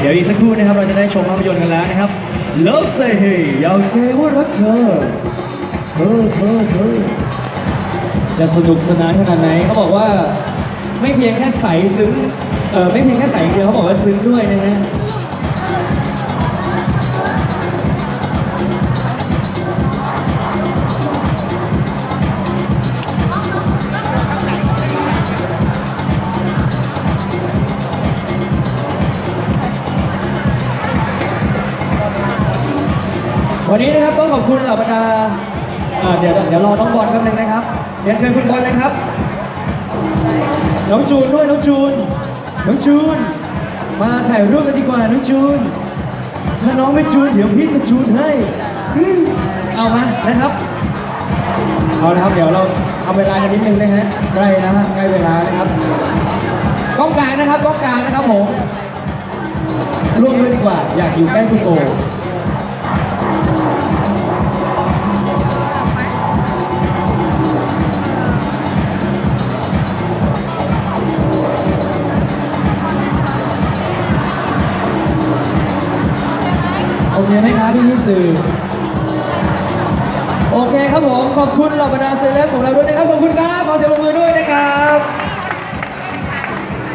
เดี๋ยวอีกสักครู่นะครับเราจะได้ชมภาพยนตร์กันแล้วนะครับ Love Say Hey อยากเซว่ารักเธอเธอเธอเธอจะสนุกสนานขนาดไหนเขาบอกว่าไม่เพียงแค่ใสซึ้งเออไม่เพียงแค่ใสอย่างเดียวเขาบอกว่าซึ้งด้วยนะฮะ วันนี้นะครับต้องขอบคุณเหล่าบรรดาเอ่อเดี๋ยวเดี๋ยวรอน้องบอลแป๊บนึงนะครับเรียนเชิญคุณบอลเลยครับน้องจูนด้วยน้องจูนน้องจูน มาถ่ายรูปกันดีกว่าน้องจูน ถ้าน้องไม่จูนเดี๋ยวพี่จะจูนให้อืมเอามานะครับเอาละครับเดี๋ยวเราทำเวลากันนิดนึงนะฮะใกล้นะฮะใกล้เวลานะครับกล้องกลางนะครับกล้องกลางนะครับผมร่วมด้วยดีกว่า อยากอยู่ใกล้คุณโอ โอเคไหมครับพี่นิสื่อโอเคครับผม ขอบคุณเหล่าบรรดาเซเลบของเราด้วยนะครับ ขอบคุณครับ ขอเสียงปรบมือด้วย